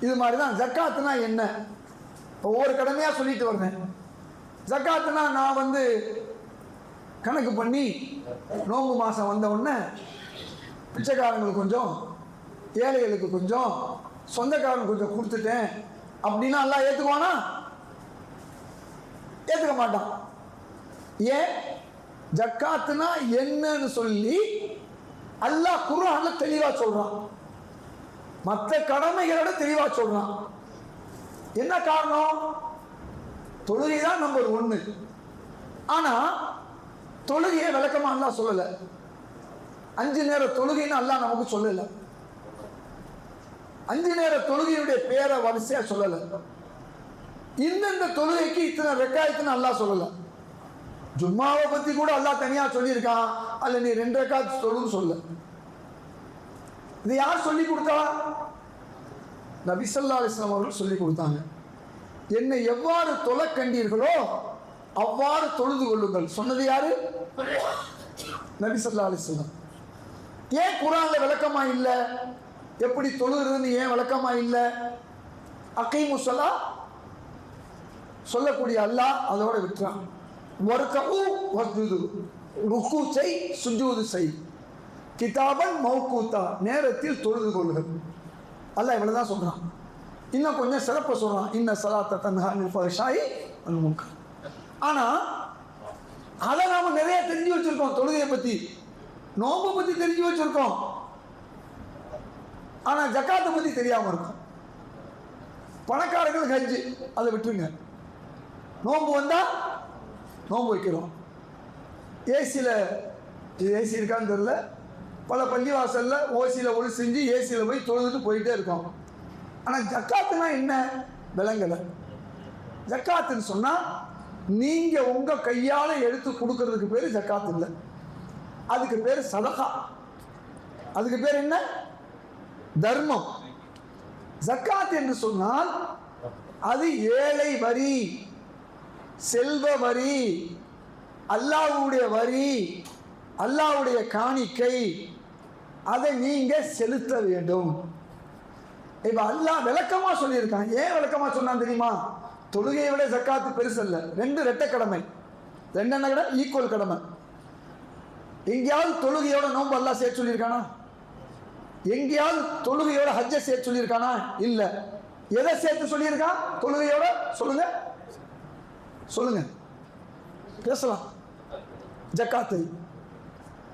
இது மாதிரி தான் ஜக்காத்துனா என்ன? ஒவ்வொரு கடமையாக சொல்லிட்டு வர்றேன். ஜக்காத்துனா நான் வந்து கணக்கு பண்ணி நோம்பு மாதம் வந்த உடனே பிச்சைக்காரங்களுக்கு கொஞ்சம் ஏழைகளுக்கு கொஞ்சம் சொந்தக்காரங்க கொஞ்சம் கொடுத்துட்டேன். அப்படின்னா எல்லாம் ஏற்றுக்குவானா ஏற்றுக்க மாட்டான். ஏன்? ஜக்காத்துனா என்னன்னு சொல்லி அல்லாஹ் குர்ஆன்ல தெளிவாக சொல்கிறான் மற்ற கடமைகளோட தெளிவாக சொல்லலாம் என்ன காரணம்? தொழுகை தான் நம்பர் ஒன்று ஆனா தொழுகையை விளக்கமா எல்லாம் சொல்லலை. அஞ்சு நேர தொழுகைன்னு எல்லாம் நமக்கு சொல்லலை. அஞ்சு நேர தொழுகையுடைய பேரை வரிசையா சொல்லலை. இந்தந்த தொழுகைக்கு இத்தனை ரெக்காயத்துன்னு எல்லாம் சொல்லலை. ஜும்மாவை பற்றி கூட எல்லாம் தனியாக சொல்லியிருக்கான். அல்ல நீ ரெண்டு ரெக்காத்து தொழுன்னு சொல்ல இது யார் சொல்லி கொடுத்தா? நபிசல்லா அலிஸ்லாம் அவர்கள் சொல்லி கொடுத்தாங்க. என்னை எவ்வாறு தொலை கண்டீர்களோ அவ்வாறு தொழுது கொள்ளுங்கள். சொன்னது யாரு? நபிசல்லா அலிஸ்லாம் ஏன் குரான்ல விளக்கமா இல்லை? எப்படி தொழுகிறதுன்னு ஏன் விளக்கமா இல்லை? அகைமு சொல்லா சொல்லக்கூடிய அல்லாஹ் அதோட விட்டுறான். வர்க்கவு வஸ்ஜுது. ருக்கு செய் சுஜூது செய். கிதாபன் மௌக்கூத்தா நேரத்தில் தொழுது கொள்ளுங்கள். அல்ல இவ்வளோ தான் சொல்கிறான் இன்னும் கொஞ்சம் சிறப்பை சொல்கிறான் இன்ன சலாத்த தன்ஹா நில்ஃபாஷாயி அந்த முன்கர். ஆனால் அதை நாம் நிறைய தெரிஞ்சு வச்சுருக்கோம் தொழுகையை பற்றி நோம்பை பற்றி தெரிஞ்சு வச்சுருக்கோம். ஆனால் ஜக்காத்தை பற்றி தெரியாமல் இருக்கும். பணக்காரர்கள் ஹஜ்ஜு அதை விட்டுருங்க. நோம்பு வந்தால் நோன்பு வைக்கிறோம். ஏசியில் ஏசி இருக்கான்னு தெரியல. பல பள்ளிவாசலில் ஓசியில் ஒளி செஞ்சு ஏசியில் போய் தொழுதுட்டு போயிட்டே இருக்கோம். ஆனால் ஜக்காத்துனா என்ன? விலங்கலை. ஜக்காத்துன்னு சொன்னால் நீங்கள் உங்கள் கையால் எடுத்து கொடுக்கறதுக்கு பேர் ஜக்காத்து இல்லை. அதுக்கு பேர் சதகா. அதுக்கு பேர் என்ன? தர்மம். ஜக்காத் என்று சொன்னால் அது ஏழை வரி செல்வ வரி அல்லாவுடைய வரி அல்லாஹ்வுடைய காணிக்கை அதை நீங்க செலுத்த வேண்டும். இப்ப அல்லாஹ் விளக்கமா சொல்லியிருக்கான். ஏன் விளக்கமா சொன்னான் தெரியுமா? தொழுகையை விட ஜக்காத்து இல்லை ரெண்டு ரெட்டை கடமை. ரெண்டு என்ன கடை ஈக்குவல் கடமை. எங்கேயாவது தொழுகையோட நோன்பு அல்லாஹ் சேர்த்து சொல்லியிருக்கானா? எங்கேயாவது தொழுகையோட ஹஜ்ஜை சேர்த்து சொல்லியிருக்கானா? இல்ல. எதை சேர்த்து சொல்லியிருக்கான்? தொழுகையோட? சொல்லுங்க. சொல்லுங்க. பேசலாம். ஜக்காத்து.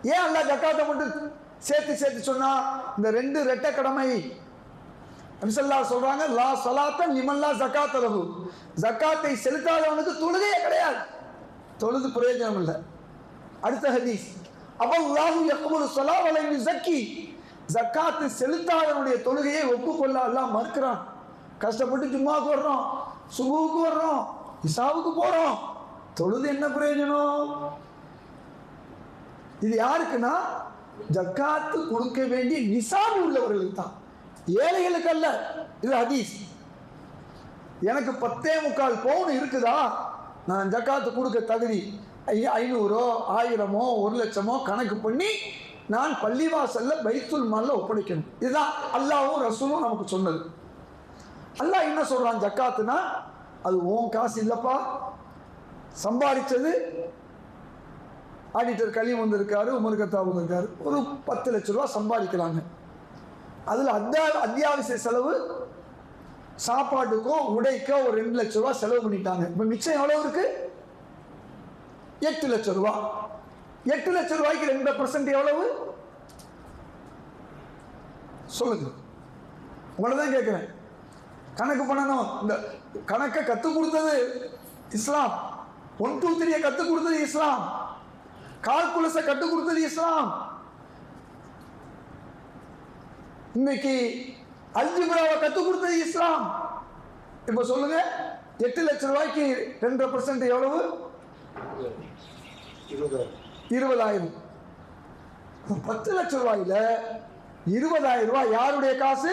ஏன் அல்லாஹ் ஜக்காத்தை மட்டும் சேர்த்து சேர்த்து சொன்னா இந்த ரெண்டு ரெட்டை கடமை. நபிசல்லா சொல்றாங்க லா சலாத்த நிமல்லா ஜக்காத் அலகு ஜக்காத்தை செலுத்தாதவனுக்கு தொழுகையே கிடையாது. தொழுது பிரயோஜனம் இல்லை. அடுத்த ஹதீஸ். அபல்லாஹு எப்போது சொலா வலை யுஸக்கி. ஜக்காத்து செலுத்தாதவனுடைய தொழுகையை ஒப்புக்கொள்ள எல்லாம் மறுக்கிறான். கஷ்டப்பட்டு ஜும்மாவுக்கு வர்றோம் சுபுவுக்கு வர்றோம் இசாவுக்கு போகிறோம் தொழுது என்ன பிரயோஜனம்? இது யாருக்குன்னா ஜக்காத்து கொடுக்க வேண்டிய நிசாமி உள்ளவர்களுக்கு தான். ஏழைகளுக்கு அல்ல இது ஹதீஸ். எனக்கு பத்தே முக்கால் பவுன் இருக்குதா? நான் ஜக்காத்து கொடுக்க தகுதி. ஐநூறோ ஆயிரமோ ஒரு லட்சமோ கணக்கு பண்ணி நான் பள்ளிவாசல்ல பைத்துல் மாலில் ஒப்படைக்கணும். இதுதான் அல்லாவும் ரசூலும் நமக்கு சொன்னது. அல்லாஹ் என்ன சொல்றான் ஜக்காத்துனா? அது உன் காசு இல்லப்பா. சம்பாதிச்சது ஆடிட்டர் கலீம் வந்திருக்காரு உமர் வந்திருக்காரு. ஒரு பத்து லட்ச ரூபா சம்பாதிக்கிறாங்க. அதில் அத்தியா அத்தியாவசிய செலவு சாப்பாட்டுக்கோ உடைக்கோ ஒரு ரெண்டு லட்ச ரூபா செலவு பண்ணிட்டாங்க. இப்போ மிச்சம் எவ்வளவு இருக்கு? எட்டு லட்ச ரூபா. எட்டு லட்ச ரூபாய்க்கு ரெண்டு பர்சன்ட் எவ்வளவு? சொல்லுங்க. உங்களை தான் கேட்குறேன் கணக்கு பண்ணணும். இந்த கணக்கை கற்றுக் கொடுத்தது இஸ்லாம். ஒன் டூ த்ரீயை கற்றுக் கொடுத்தது இஸ்லாம். கால்குலஸை கற்றுக் கொடுத்தது இஸ்லாம். இன்னைக்கு அல்ஜிப்ராவை கற்றுக் கொடுத்தது இஸ்லாம். இப்போ சொல்லுங்க எட்டு லட்ச ரூபாய்க்கு ரெண்டரை பர்சன்ட் எவ்வளவு? இருபதாயிரம். பத்து லட்ச ரூபாயில இருபதாயிரம் ரூபாய் யாருடைய காசு?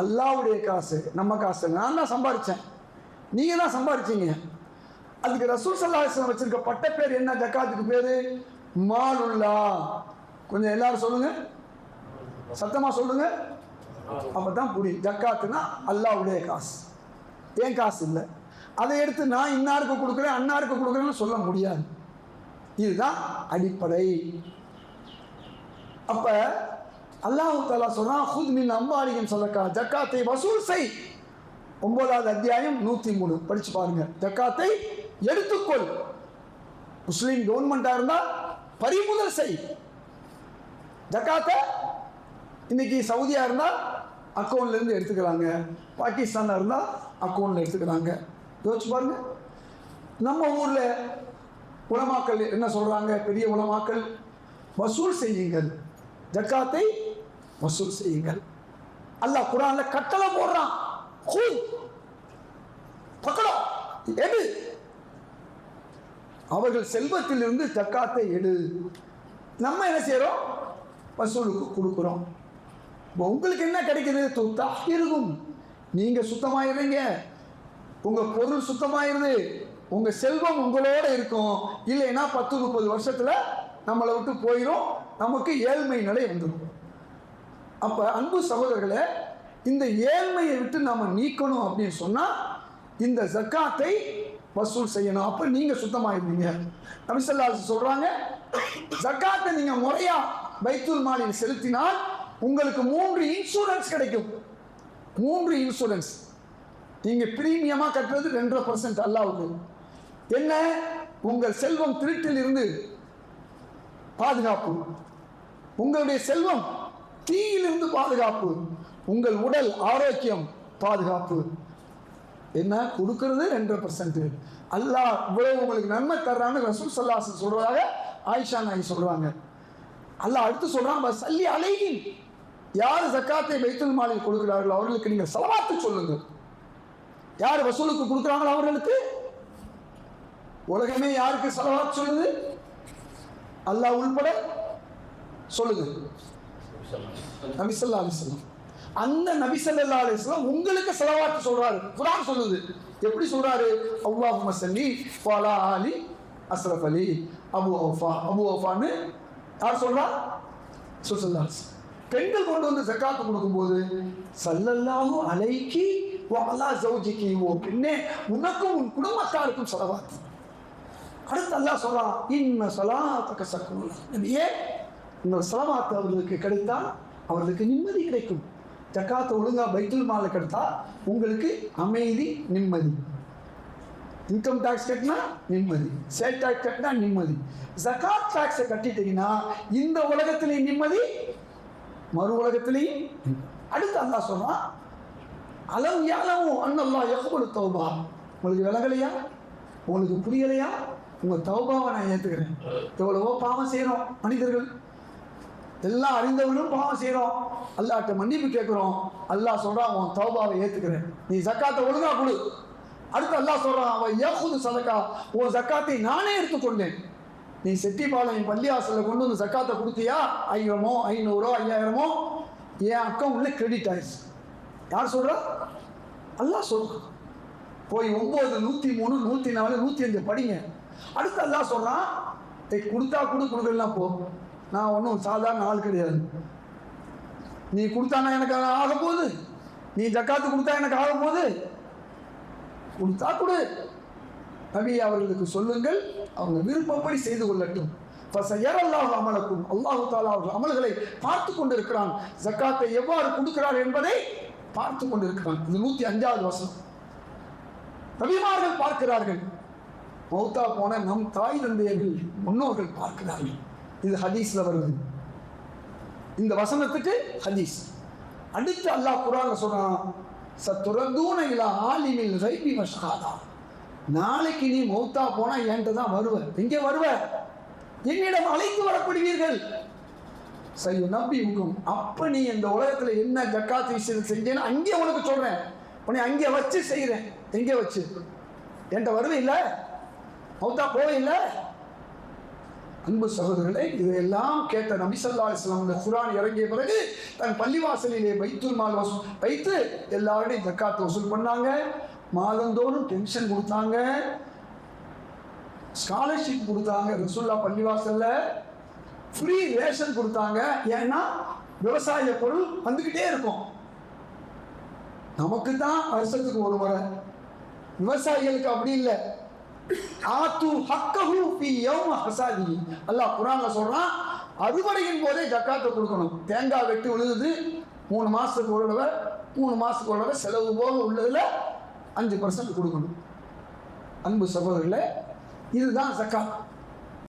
அல்லாவுடைய காசு. நம்ம காசு. நான் தான் சம்பாதிச்சேன் நீங்க தான் சம்பாதிச்சீங்க அதுக்கு ரசூல் சல்லாஹம் வச்சிருக்க பட்ட பேர் என்ன? ஜக்காத்துக்கு பேரு மாலுல்லா. கொஞ்சம் எல்லாரும் சொல்லுங்க. சத்தமா சொல்லுங்க. அப்போ தான் புரியும். ஜக்காத்துனா அல்லாவுடைய காசு. ஏன் காசு இல்லை? அதை எடுத்து நான் இன்னாருக்கு கொடுக்குறேன் அன்னாருக்கு கொடுக்குறேன்னு சொல்ல முடியாது. இதுதான் அடிப்படை. அப்ப அல்லாஹு தாலா சொன்னா ஹுத் மின் அம்பாலிகம் சதக்கா. ஜக்காத்தை வசூல் செய். ஒன்பதாவது அத்தியாயம் நூத்தி மூணு. படிச்சு பாருங்க. ஜக்காத்தை எடுத்துக்கொள். முஸ்லீம் கவர்மெண்டா இருந்தா பறிமுதல் செய். ஜக்காத்தை இன்னைக்கு சவுதியா இருந்தா அக்கௌண்ட்ல இருந்து எடுத்துக்கிறாங்க பாகிஸ்தானாக இருந்தா அக்கௌண்ட்ல எடுத்துக்கிறாங்க யோசிச்சு பாருங்க. நம்ம ஊர்ல உலமாக்கள் என்ன சொல்றாங்க? பெரிய உலமாக்கள் வசூல் செய்யுங்கள். ஜக்காத்தை வசூல் செய்யுங்கள். அல்லாஹ் குரான்ல கட்டளை போடுறான். பக்கடம் எது அவர்கள் செல்வத்திலிருந்து ஜக்காத்தை எடு. நம்ம என்ன செய்கிறோம் வசூலுக்கு கொடுக்குறோம். இப்போ உங்களுக்கு என்ன கிடைக்குது? துத்தா இருக்கும். நீங்கள் சுத்தமாயிருங்க. உங்கள் பொருள் சுத்தமாயிருது உங்கள் செல்வம் உங்களோட இருக்கும். இல்லைன்னா பத்து முப்பது வருஷத்தில் நம்மளை விட்டு போயிடும் நமக்கு ஏழ்மை நிலை வந்துடும் அப்போ அன்பு சகோதரர்களை இந்த ஏழ்மையை விட்டு நாம் நீக்கணும் அப்படின்னு சொன்னால் இந்த ஜக்காத்தை வசூல் செய்யணும். அப்ப நீங்க சுத்தமாயிருந்தீங்க நபிசல்லா சொல்றாங்க ஜக்காத்தை நீங்க முறையா பைத்துல் மாலில் செலுத்தினால் உங்களுக்கு மூன்று இன்சூரன்ஸ் கிடைக்கும். மூன்று இன்சூரன்ஸ் நீங்க பிரீமியமா கட்டுறது ரெண்டரை பர்சன்ட் அல்லாவுக்கு. என்ன? உங்கள் செல்வம் திருட்டில் இருந்து பாதுகாப்பு. உங்களுடைய செல்வம் தீயிலிருந்து பாதுகாப்பு. உங்கள் உடல் ஆரோக்கியம் பாதுகாப்பு. என்ன? கொடுக்கறது ரெண்டரை பர்சன்ட் அல்லாஹ் இவ்வளவு உங்களுக்கு நன்மை தர்றான்னு ரசூல் சல்லாஸ் சொல்றதாக ஆயிஷா நாய் சொல்றாங்க. அல்லாஹ் அடுத்து சொல்றான் சல்லி அலைஹி யார் ஜக்காத்தை வைத்தல் மாலையில் கொடுக்கிறார்களோ அவர்களுக்கு நீங்கள் செலவாத்து சொல்லுங்கள் யார் வசூலுக்கு கொடுக்குறாங்களோ அவர்களுக்கு? உலகமே யாருக்கு செலவாத்து சொல்லுது? அல்லாஹ் உள்பட சொல்லுது. நபிசல்லா அலிஸ்லாம் அந்த நபிசல்லா அலிஸ்லாம் உங்களுக்கு செலவாத்து சொல்றாரு. குரான் சொல்லுது. எப்படி சொல்றாரு? அல்லாஹ் மசல்லி ஃபாலா அலி அஸ்ரஃப் அலி அபு ஓஃபா அபு ஓஃபான்னு யார் சொல்றா? சுசல்லா பெண்கள் கொண்டு வந்து ஜக்காத்து கொடுக்கும்போது சல்லல்லாஹு அலைக்கி வாலா சௌஜிக்கு ஓ பெண்ணே உனக்கும் உன் குடும்பத்தாருக்கும் செலவாத்து அடுத்து அல்லாஹ் சொல்றான் இன்ன சலாத்தக்க சக்குனுல் ஏன்? உங்கள் சலவாத்து அவர்களுக்கு கிடைத்தால் அவர்களுக்கு நிம்மதி கிடைக்கும். ஜக்காத்தை ஒழுங்கா பைத்துல் மாலில் கிடைத்தா உங்களுக்கு அமைதி நிம்மதி. இன்கம் டேக்ஸ் கட்டினா நிம்மதி சேல் டேக்ஸ் கட்டினா நிம்மதி. ஜகாத் டேக்ஸை கட்டிட்டீங்கன்னா இந்த உலகத்திலையும் நிம்மதி மறு உலகத்திலையும் அடுத்து அல்லாஹ் சொல்றான் அலம் யாலமும் அண்ணல்லா எவ்வளவு தௌபா. உங்களுக்கு விலகலையா உங்களுக்கு புரியலையா? உங்கள் தௌபாவை நான் ஏற்றுக்கிறேன் எவ்வளவோ பாவம் செய்கிறோம் மனிதர்கள். எல்லாம் அறிந்தவனும் பாவம் செய்கிறோம் அல்லாட்ட மன்னிப்பு கேட்குறோம். அல்லாஹ் சொல்கிறான் உன் தௌபாவை ஏற்றுக்கிறேன் நீ ஜக்காத்தை ஒழுங்கா கொடு. அடுத்து அல்லாஹ் சொல்கிறான் அவன் ஏகுது சதக்கா. உன் ஜக்காத்தை நானே எடுத்துக்கொண்டேன். நீ செட்டிப்பாளையம் பள்ளியாசலில் கொண்டு வந்து ஜக்காத்தை கொடுத்தியா? ஐயமோ ஐநூறோ ஐயாயிரமோ? என் அக்கௌண்ட்டில் கிரெடிட் ஆயிடுச்சு. யார் சொல்கிறா அல்லாஹ் சொல்கிறான் போய் ஒம்பது நூற்றி மூணு நூற்றி நாலு நூற்றி அஞ்சு படிங்க. அடுத்து அல்லாஹ் சொல்கிறான் கொடுத்தா கொடு கொடுக்கலாம் போ. நான் ஒன்றும் சாதாரண ஆள் கிடையாது. நீ கொடுத்தானா எனக்கு ஆக போகுது. நீ ஜக்காத்து கொடுத்தா எனக்கு ஆக போகுது. கொடுத்தா கொடு. நபி அவர்களுக்கு சொல்லுங்கள். அவங்க விருப்பப்படி செய்து கொள்ளட்டும். அல்லாஹ் அமலக்கும். அல்லாஹு தாலா அவர்கள் அமல்களை பார்த்து கொண்டிருக்கிறான். ஜக்காத்தை எவ்வாறு கொடுக்கிறார் என்பதை பார்த்து கொண்டிருக்கிறான். இது நூத்தி அஞ்சாவது வசனம். நபிமார்கள் பார்க்கிறார்கள். மௌத்தா போன நம் தாய் தந்தையர்கள் முன்னோர்கள் பார்க்கிறார்கள். இது ஹதீஸ்ல வருது. இந்த வசனத்துக்கு ஹதீஸ். அடுத்து அல்லாஹ் குரான் சொல்றான் சத்துரந்தூன இலா ஆலிமில் ரைபி நாளைக்கு நீ மௌத்தா போனா என்கிட்ட தான் வருவ. எங்கே வருவ? என்னிடம் அழைத்து வரப்படுவீர்கள். சரி நம்பி உக்கும் அப்ப நீ இந்த உலகத்துல என்ன ஜக்காத் விஷயம் செஞ்சேன்னு அங்கே உனக்கு சொல்றேன். உன்னை அங்கே வச்சு செய்கிறேன் எங்கே வச்சு? என்கிட்ட வருவே இல்லை? மௌத்தா போவே இல்லை? அன்பு சகோதரர்களே இதையெல்லாம் கேட்ட நபி ஸல்லல்லாஹு அலைஹி இந்த குரான் இறங்கிய பிறகு தன் பள்ளிவாசலிலே பைத்துல் மால் வசூல் வைத்து எல்லாருடையும் ஜக்காத்தை வசூல் பண்ணாங்க. மாதந்தோறும் பென்ஷன் கொடுத்தாங்க. ஸ்காலர்ஷிப் கொடுத்தாங்க ரசூல்லா பள்ளிவாசல்ல ஃப்ரீ ரேஷன் கொடுத்தாங்க. ஏன்னா விவசாய பொருள் வந்துக்கிட்டே இருக்கும். நமக்கு தான் வருஷத்துக்கு ஒரு முறை. விவசாயிகளுக்கு அப்படி இல்லை. ஆத்து ஹக்கஹு ஃபி யௌம ஹசாதி அல்லாஹ் குர்ஆன்ல சொல்றான் அறுவடையின் போதே ஜக்காத்தை கொடுக்கணும். தேங்காய் வெட்டி விழுகுது மூணு மாசத்துக்கு ஒரு தடவை மூணு மாசத்துக்கு ஒரு தடவை செலவு போக உள்ளதுல அஞ்சு பர்சன்ட் கொடுக்கணும். அன்பு சகோதரர்களே இதுதான் ஜக்காத்.